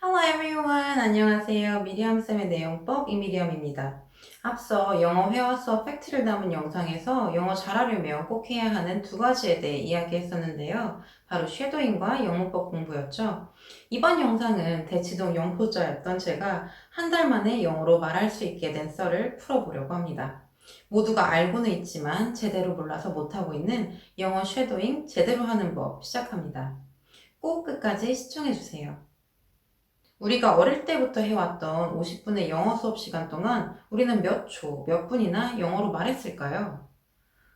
Hello everyone. 안녕하세요. 미리엄쌤의 내용법 이미리엄입니다. 앞서 영어 회화 수업 팩트를 담은 영상에서 영어 잘하려면 꼭 해야 하는 두 가지에 대해 이야기했었는데요. 바로 쉐도잉과 영문법 공부였죠. 이번 영상은 대치동 영포자였던 제가 한 달 만에 영어로 말할 수 있게 된 썰을 풀어보려고 합니다. 모두가 알고는 있지만 제대로 몰라서 못하고 있는 영어 쉐도잉 제대로 하는 법 시작합니다. 꼭 끝까지 시청해주세요. 우리가 어릴 때부터 해왔던 50분의 영어 수업 시간 동안 우리는 몇 초, 몇 분이나 영어로 말했을까요?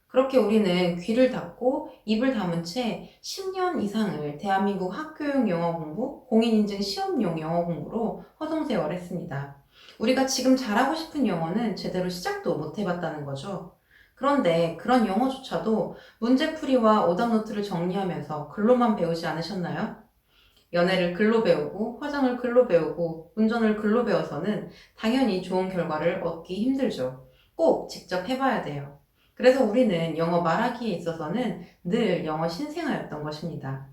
그렇게 우리는 귀를 닫고 입을 다문 채 10년 이상을 대한민국 학교용 영어 공부, 공인인증 시험용 영어 공부로 허송세월 했습니다. 우리가 지금 잘하고 싶은 영어는 제대로 시작도 못 해봤다는 거죠. 그런데 그런 영어조차도 문제풀이와 오답노트를 정리하면서 글로만 배우지 않으셨나요? 연애를 글로 배우고 화장을 글로 배우고 운전을 글로 배워서는 당연히 좋은 결과를 얻기 힘들죠. 꼭 직접 해봐야 돼요. 그래서 우리는 영어 말하기에 있어서는 늘 영어 신생아였던 것입니다.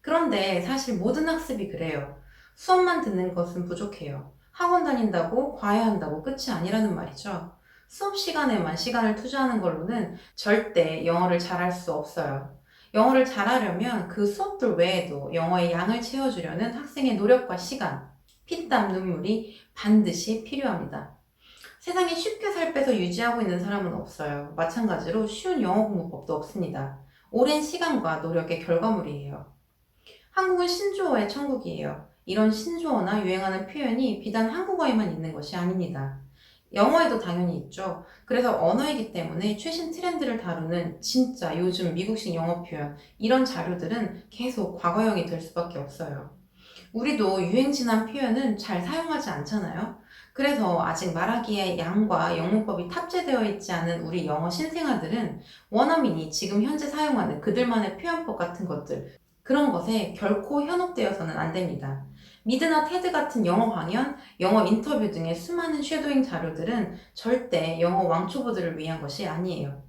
그런데 사실 모든 학습이 그래요. 수업만 듣는 것은 부족해요. 학원 다닌다고 과외한다고 끝이 아니라는 말이죠. 수업 시간에만 시간을 투자하는 걸로는 절대 영어를 잘할 수 없어요. 영어를 잘하려면 그 수업들 외에도 영어의 양을 채워주려는 학생의 노력과 시간, 피땀 눈물이 반드시 필요합니다. 세상에 쉽게 살 빼서 유지하고 있는 사람은 없어요. 마찬가지로 쉬운 영어 공부법도 없습니다. 오랜 시간과 노력의 결과물이에요. 한국은 신조어의 천국이에요. 이런 신조어나 유행하는 표현이 비단 한국어에만 있는 것이 아닙니다. 영어에도 당연히 있죠. 그래서 언어이기 때문에 최신 트렌드를 다루는 진짜 요즘 미국식 영어 표현, 이런 자료들은 계속 과거형이 될 수밖에 없어요. 우리도 유행진한 표현은 잘 사용하지 않잖아요. 그래서 아직 말하기에 양과 영문법이 탑재되어 있지 않은 우리 영어 신생아들은 원어민이 지금 현재 사용하는 그들만의 표현법 같은 것들, 그런 것에 결코 현혹되어서는 안 됩니다. 미드나 테드 같은 영어 강연, 영어 인터뷰 등의 수많은 쉐도잉 자료들은 절대 영어 왕초보들을 위한 것이 아니에요.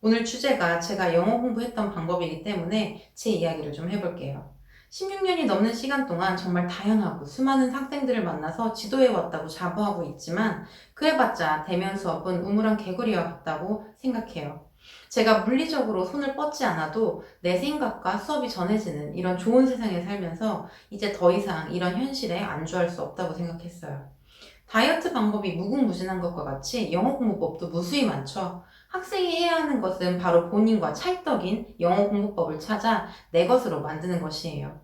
오늘 주제가 제가 영어 공부했던 방법이기 때문에 제 이야기를 좀 해볼게요. 16년이 넘는 시간 동안 정말 다양하고 수많은 학생들을 만나서 지도해왔다고 자부하고 있지만 그래봤자 대면 수업은 우물한 개구리와 같다고 생각해요. 제가 물리적으로 손을 뻗지 않아도 내 생각과 수업이 전해지는 이런 좋은 세상에 살면서 이제 더 이상 이런 현실에 안주할 수 없다고 생각했어요. 다이어트 방법이 무궁무진한 것과 같이 영어 공부법도 무수히 많죠. 학생이 해야 하는 것은 바로 본인과 찰떡인 영어 공부법을 찾아 내 것으로 만드는 것이에요.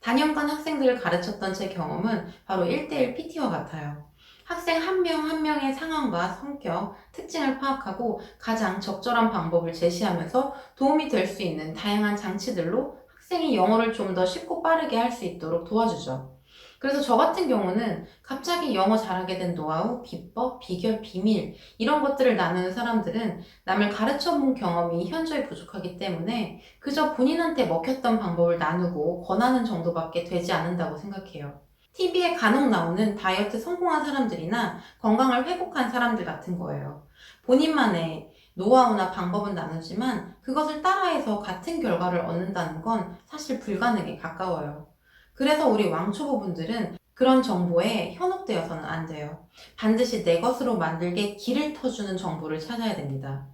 단연간 학생들을 가르쳤던 제 경험은 바로 1대1 PT와 같아요. 학생 한 명 한 명의 상황과 성격, 특징을 파악하고 가장 적절한 방법을 제시하면서 도움이 될 수 있는 다양한 장치들로 학생이 영어를 좀 더 쉽고 빠르게 할 수 있도록 도와주죠. 그래서 저 같은 경우는 갑자기 영어 잘하게 된 노하우, 비법, 비결, 비밀 이런 것들을 나누는 사람들은 남을 가르쳐 본 경험이 현저히 부족하기 때문에 그저 본인한테 먹혔던 방법을 나누고 권하는 정도밖에 되지 않는다고 생각해요. TV에 간혹 나오는 다이어트 성공한 사람들이나 건강을 회복한 사람들 같은 거예요. 본인만의 노하우나 방법은 나누지만 그것을 따라해서 같은 결과를 얻는다는 건 사실 불가능에 가까워요. 그래서 우리 왕초보분들은 그런 정보에 현혹되어서는 안 돼요. 반드시 내 것으로 만들게 길을 터주는 정보를 찾아야 됩니다.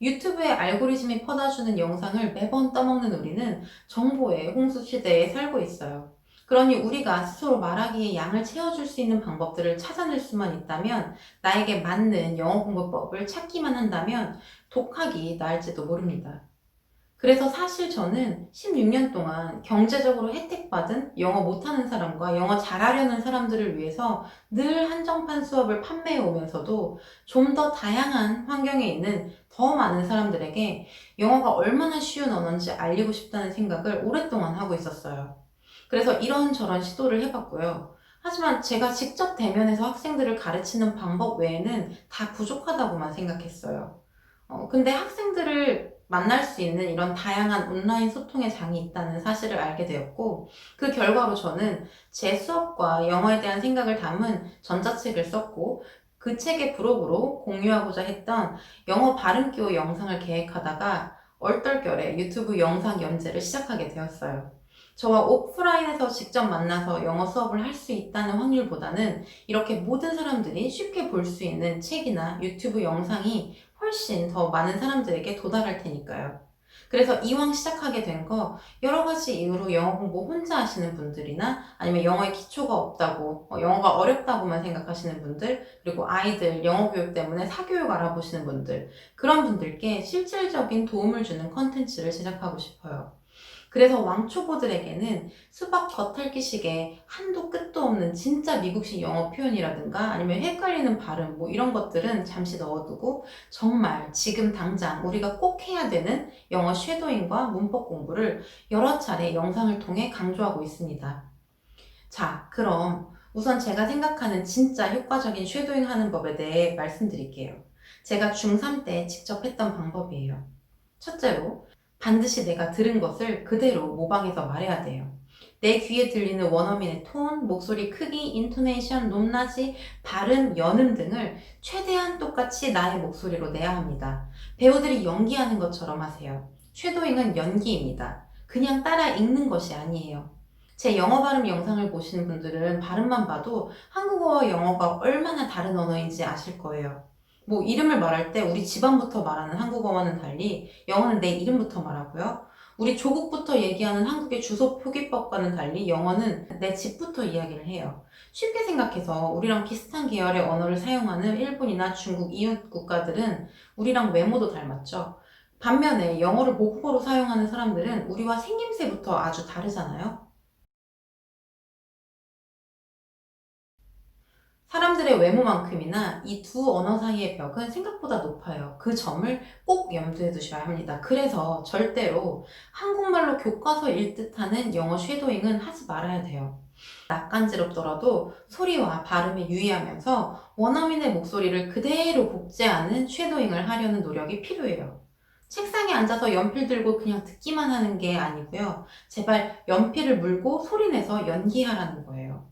유튜브에 알고리즘이 퍼다주는 영상을 매번 떠먹는 우리는 정보의 홍수 시대에 살고 있어요. 그러니 우리가 스스로 말하기에 양을 채워줄 수 있는 방법들을 찾아낼 수만 있다면 나에게 맞는 영어 공부법을 찾기만 한다면 독학이 나을지도 모릅니다. 그래서 사실 저는 16년 동안 경제적으로 혜택받은 영어 못하는 사람과 영어 잘하려는 사람들을 위해서 늘 한정판 수업을 판매해 오면서도 좀 더 다양한 환경에 있는 더 많은 사람들에게 영어가 얼마나 쉬운 언어인지 알리고 싶다는 생각을 오랫동안 하고 있었어요. 그래서 이런저런 시도를 해봤고요. 하지만 제가 직접 대면해서 학생들을 가르치는 방법 외에는 다 부족하다고만 생각했어요. 어, 근데 학생들을 만날 수 있는 이런 다양한 온라인 소통의 장이 있다는 사실을 알게 되었고, 그 결과로 저는 제 수업과 영어에 대한 생각을 담은 전자책을 썼고, 그 책의 부록으로 공유하고자 했던 영어 발음기호 영상을 계획하다가 얼떨결에 유튜브 영상 연재를 시작하게 되었어요. 저와 오프라인에서 직접 만나서 영어 수업을 할 수 있다는 확률보다는 이렇게 모든 사람들이 쉽게 볼 수 있는 책이나 유튜브 영상이 훨씬 더 많은 사람들에게 도달할 테니까요. 그래서 이왕 시작하게 된 거 여러 가지 이유로 영어 공부 혼자 하시는 분들이나 아니면 영어에 기초가 없다고 어, 영어가 어렵다고만 생각하시는 분들 그리고 아이들 영어 교육 때문에 사교육 알아보시는 분들 그런 분들께 실질적인 도움을 주는 컨텐츠를 제작하고 싶어요. 그래서 왕초보들에게는 수박 겉핥기식의 한도 끝도 없는 진짜 미국식 영어 표현이라든가 아니면 헷갈리는 발음 뭐 이런 것들은 잠시 넣어두고 정말 지금 당장 우리가 꼭 해야 되는 영어 쉐도잉과 문법 공부를 여러 차례 영상을 통해 강조하고 있습니다. 자, 그럼 우선 제가 생각하는 진짜 효과적인 쉐도잉 하는 법에 대해 말씀드릴게요. 제가 중3 때 직접 했던 방법이에요. 첫째로, 반드시 내가 들은 것을 그대로 모방해서 말해야 돼요. 내 귀에 들리는 원어민의 톤, 목소리 크기, 인토네이션, 높낮이, 발음, 연음 등을 최대한 똑같이 나의 목소리로 내야 합니다. 배우들이 연기하는 것처럼 하세요. 쉐도잉은 연기입니다. 그냥 따라 읽는 것이 아니에요. 제 영어 발음 영상을 보시는 분들은 발음만 봐도 한국어와 영어가 얼마나 다른 언어인지 아실 거예요. 뭐 이름을 말할 때 우리 집안부터 말하는 한국어와는 달리 영어는 내 이름부터 말하고요. 우리 조국부터 얘기하는 한국의 주소 표기법과는 달리 영어는 내 집부터 이야기를 해요. 쉽게 생각해서 우리랑 비슷한 계열의 언어를 사용하는 일본이나 중국 이웃 국가들은 우리랑 외모도 닮았죠. 반면에 영어를 모국어로 사용하는 사람들은 우리와 생김새부터 아주 다르잖아요. 사람들의 외모만큼이나 이 두 언어 사이의 벽은 생각보다 높아요. 그 점을 꼭 염두에 두셔야 합니다. 그래서 절대로 한국말로 교과서 읽듯 하는 영어 쉐도잉은 하지 말아야 돼요. 낯간지럽더라도 소리와 발음에 유의하면서 원어민의 목소리를 그대로 복제하는 쉐도잉을 하려는 노력이 필요해요. 책상에 앉아서 연필 들고 그냥 듣기만 하는 게 아니고요. 제발 연필을 물고 소리내서 연기하라는 거예요.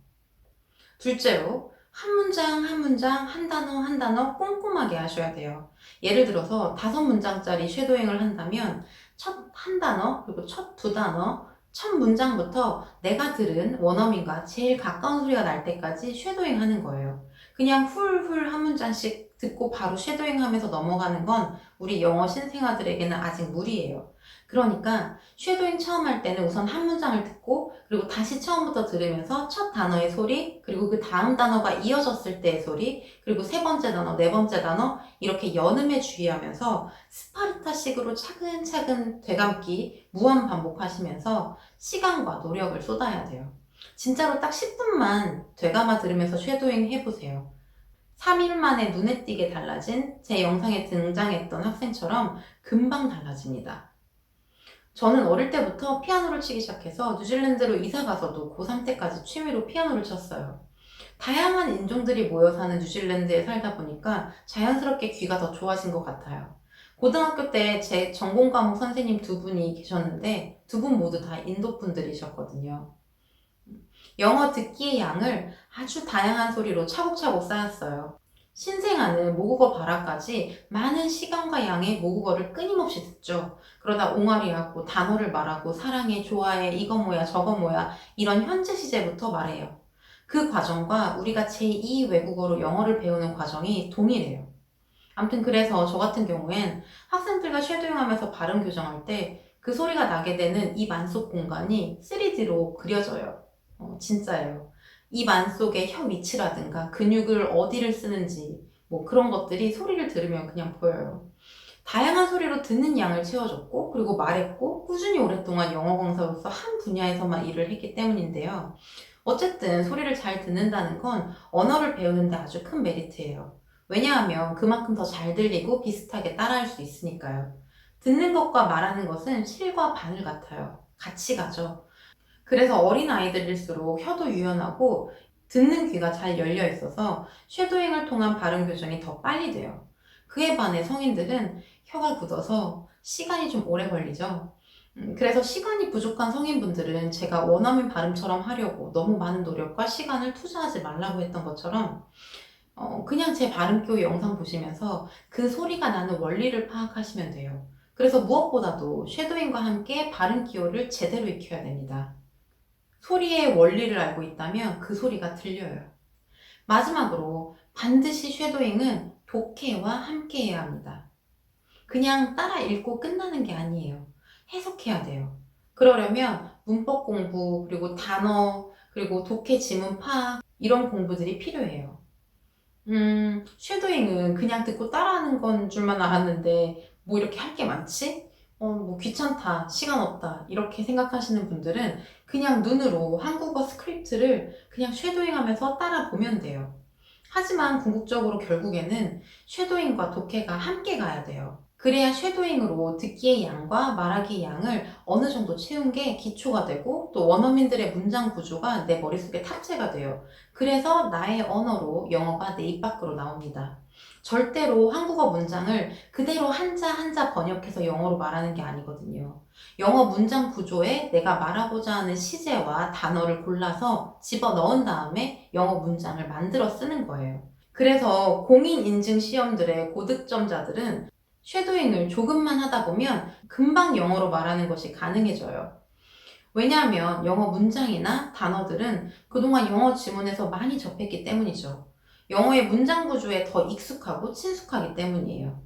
둘째로, 한 문장 한 문장 한 단어 한 단어 꼼꼼하게 하셔야 돼요. 예를 들어서 다섯 문장짜리 쉐도잉을 한다면 첫 한 단어 그리고 첫 두 단어 첫 문장부터 내가 들은 원어민과 제일 가까운 소리가 날 때까지 쉐도잉 하는 거예요. 그냥 훌훌 한 문장씩 듣고 바로 쉐도잉 하면서 넘어가는 건 우리 영어 신생아들에게는 아직 무리예요. 그러니까 쉐도잉 처음 할 때는 우선 한 문장을 듣고 그리고 다시 처음부터 들으면서 첫 단어의 소리 그리고 그 다음 단어가 이어졌을 때의 소리 그리고 세 번째 단어, 네 번째 단어 이렇게 연음에 주의하면서 스파르타식으로 차근차근 되감기 무한 반복하시면서 시간과 노력을 쏟아야 돼요. 진짜로 딱 10분만 되감아 들으면서 쉐도잉 해보세요. 3일 만에 눈에 띄게 달라진 제 영상에 등장했던 학생처럼 금방 달라집니다. 저는 어릴 때부터 피아노를 치기 시작해서 뉴질랜드로 이사 가서도 고3 때까지 취미로 피아노를 쳤어요. 다양한 인종들이 모여 사는 뉴질랜드에 살다 보니까 자연스럽게 귀가 더 좋아진 것 같아요. 고등학교 때 제 전공 과목 선생님 두 분이 계셨는데 두 분 모두 다 인도 분들이셨거든요. 영어 듣기의 양을 아주 다양한 소리로 차곡차곡 쌓았어요. 신생아는 모국어 발화까지 많은 시간과 양의 모국어를 끊임없이 듣죠. 그러다 옹알이하고 단어를 말하고 사랑해, 좋아해, 이거 뭐야, 저거 뭐야 이런 현재 시제부터 말해요. 그 과정과 우리가 제2 외국어로 영어를 배우는 과정이 동일해요. 아무튼 그래서 저 같은 경우엔 학생들과 쉐도잉하면서 발음 교정할 때 그 소리가 나게 되는 입 안속 공간이 3D로 그려져요. 어, 진짜예요. 입 안 속의 혀 위치라든가 근육을 어디를 쓰는지 뭐 그런 것들이 소리를 들으면 그냥 보여요. 다양한 소리로 듣는 양을 채워줬고 그리고 말했고 꾸준히 오랫동안 영어 강사로서 한 분야에서만 일을 했기 때문인데요. 어쨌든 소리를 잘 듣는다는 건 언어를 배우는데 아주 큰 메리트예요. 왜냐하면 그만큼 더 잘 들리고 비슷하게 따라할 수 있으니까요. 듣는 것과 말하는 것은 실과 바늘 같아요. 같이 가죠. 그래서 어린 아이들일수록 혀도 유연하고 듣는 귀가 잘 열려 있어서 쉐도잉을 통한 발음 교정이 더 빨리 돼요. 그에 반해 성인들은 혀가 굳어서 시간이 좀 오래 걸리죠. 음, 그래서 시간이 부족한 성인분들은 제가 원어민 발음처럼 하려고 너무 많은 노력과 시간을 투자하지 말라고 했던 것처럼 어, 그냥 제 발음교 영상 보시면서 그 소리가 나는 원리를 파악하시면 돼요. 그래서 무엇보다도 쉐도잉과 함께 발음 기호를 제대로 익혀야 됩니다. 소리의 원리를 알고 있다면 그 소리가 들려요. 마지막으로 반드시 쉐도잉은 독해와 함께 해야 합니다. 그냥 따라 읽고 끝나는 게 아니에요. 해석해야 돼요. 그러려면 문법 공부, 그리고 단어, 그리고 독해 지문 파악, 이런 공부들이 필요해요. 음, 쉐도잉은 그냥 듣고 따라하는 건 줄만 알았는데, 뭐 이렇게 할 게 많지? 어, 뭐 귀찮다, 시간 없다, 이렇게 생각하시는 분들은 그냥 눈으로 한국어 스크립트를 그냥 쉐도잉 하면서 따라 보면 돼요. 하지만 궁극적으로 결국에는 쉐도잉과 독해가 함께 가야 돼요. 그래야 쉐도잉으로 듣기의 양과 말하기의 양을 어느 정도 채운 게 기초가 되고 또 원어민들의 문장 구조가 내 머릿속에 탑재가 돼요. 그래서 나의 언어로 영어가 내 입 밖으로 나옵니다. 절대로 한국어 문장을 그대로 한자 한자 번역해서 영어로 말하는 게 아니거든요. 영어 문장 구조에 내가 말하고자 하는 시제와 단어를 골라서 집어 넣은 다음에 영어 문장을 만들어 쓰는 거예요. 그래서 공인 인증 시험들의 고득점자들은 쉐도잉을 조금만 하다 보면 금방 영어로 말하는 것이 가능해져요. 왜냐하면 영어 문장이나 단어들은 그동안 영어 지문에서 많이 접했기 때문이죠. 영어의 문장 구조에 더 익숙하고 친숙하기 때문이에요.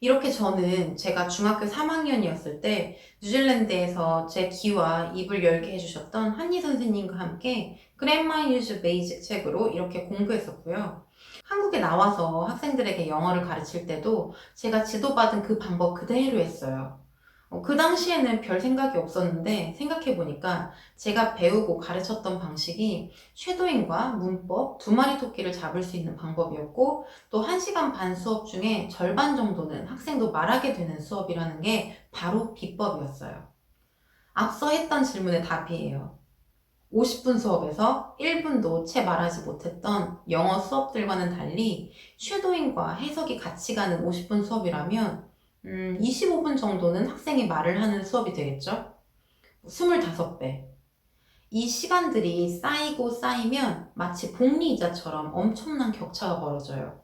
이렇게 저는 제가 중학교 3학년이었을 때 뉴질랜드에서 제 귀와 입을 열게 해주셨던 한니 선생님과 함께 Grammar Use Basic 책으로 이렇게 공부했었고요. 한국에 나와서 학생들에게 영어를 가르칠 때도 제가 지도받은 그 방법 그대로 했어요. 어, 그 당시에는 별 생각이 없었는데 생각해보니까 제가 배우고 가르쳤던 방식이 쉐도잉과 문법 두 마리 토끼를 잡을 수 있는 방법이었고 또 1시간 반 수업 중에 절반 정도는 학생도 말하게 되는 수업이라는 게 바로 비법이었어요. 앞서 했던 질문의 답이에요. 50분 수업에서 1분도 채 말하지 못했던 영어 수업들과는 달리 쉐도잉과 해석이 같이 가는 50분 수업이라면 음, 25분 정도는 학생이 말을 하는 수업이 되겠죠? 25배. 이 시간들이 쌓이고 쌓이면 마치 복리이자처럼 엄청난 격차가 벌어져요.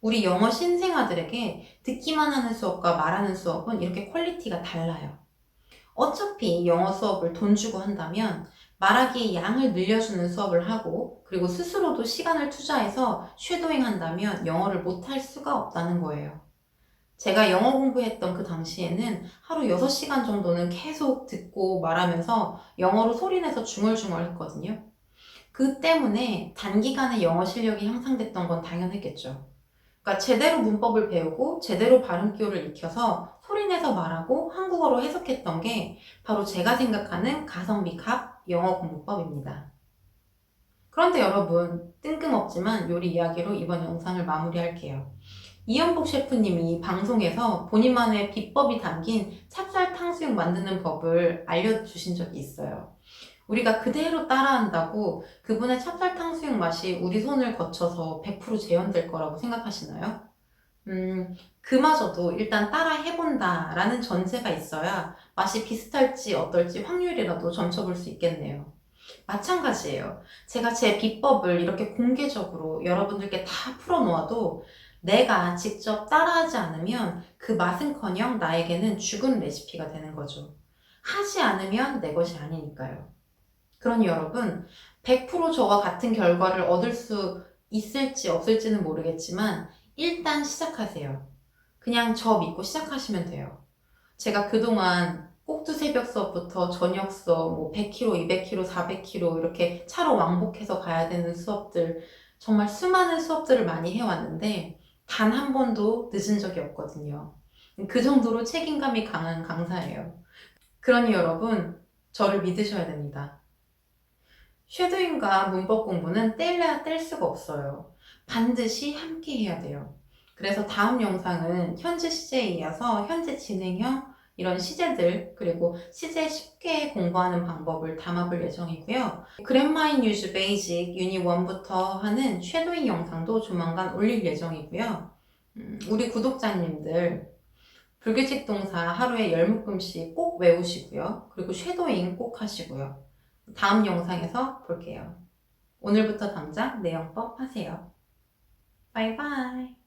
우리 영어 신생아들에게 듣기만 하는 수업과 말하는 수업은 이렇게 퀄리티가 달라요. 어차피 영어 수업을 돈 주고 한다면 말하기의 양을 늘려주는 수업을 하고 그리고 스스로도 시간을 투자해서 쉐도잉 한다면 영어를 못할 수가 없다는 거예요. 제가 영어 공부했던 그 당시에는 하루 6시간 정도는 계속 듣고 말하면서 영어로 소리내서 중얼중얼 했거든요. 그 때문에 단기간에 영어 실력이 향상됐던 건 당연했겠죠. 그러니까 제대로 문법을 배우고 제대로 발음 기호를 익혀서 소리내서 말하고 한국어로 해석했던 게 바로 제가 생각하는 가성비 값 영어 공부법입니다. 그런데 여러분, 뜬금없지만 요리 이야기로 이번 영상을 마무리할게요. 이연복 셰프님이 방송에서 본인만의 비법이 담긴 찹쌀 탕수육 만드는 법을 알려주신 적이 있어요. 우리가 그대로 따라한다고 그분의 찹쌀 탕수육 맛이 우리 손을 거쳐서 100% 재현될 거라고 생각하시나요? 음, 그마저도 일단 따라 해본다 라는 전제가 있어야 맛이 비슷할지 어떨지 확률이라도 점쳐볼 수 있겠네요. 마찬가지예요. 제가 제 비법을 이렇게 공개적으로 여러분들께 다 풀어놓아도 내가 직접 따라하지 않으면 그 맛은커녕 나에게는 죽은 레시피가 되는 거죠. 하지 않으면 내 것이 아니니까요. 그러니 여러분, 100% 저와 같은 결과를 얻을 수 있을지 없을지는 모르겠지만 일단 시작하세요. 그냥 저 믿고 시작하시면 돼요. 제가 그동안 꼭두 새벽 수업부터 저녁 수업, 뭐 100km, 200km, 400km 이렇게 차로 왕복해서 가야 되는 수업들, 정말 수많은 수업들을 많이 해왔는데 단 한 번도 늦은 적이 없거든요. 그 정도로 책임감이 강한 강사예요. 그러니 여러분, 저를 믿으셔야 됩니다. 쉐도잉과 문법 공부는 뗄래야 뗄 수가 없어요. 반드시 함께 해야 돼요. 그래서 다음 영상은 현재 시제에 이어서 현재 진행형 이런 시제들 그리고 시제 쉽게 공부하는 방법을 담아볼 예정이고요. 그랜마인 유즈 베이직 유니 1부터 하는 쉐도잉 영상도 조만간 올릴 예정이고요. 음, 우리 구독자님들 불규칙 동사 하루에 10묶음씩 꼭 외우시고요. 그리고 쉐도잉 꼭 하시고요. 다음 영상에서 볼게요. 오늘부터 당장 내용법 하세요. 바이바이.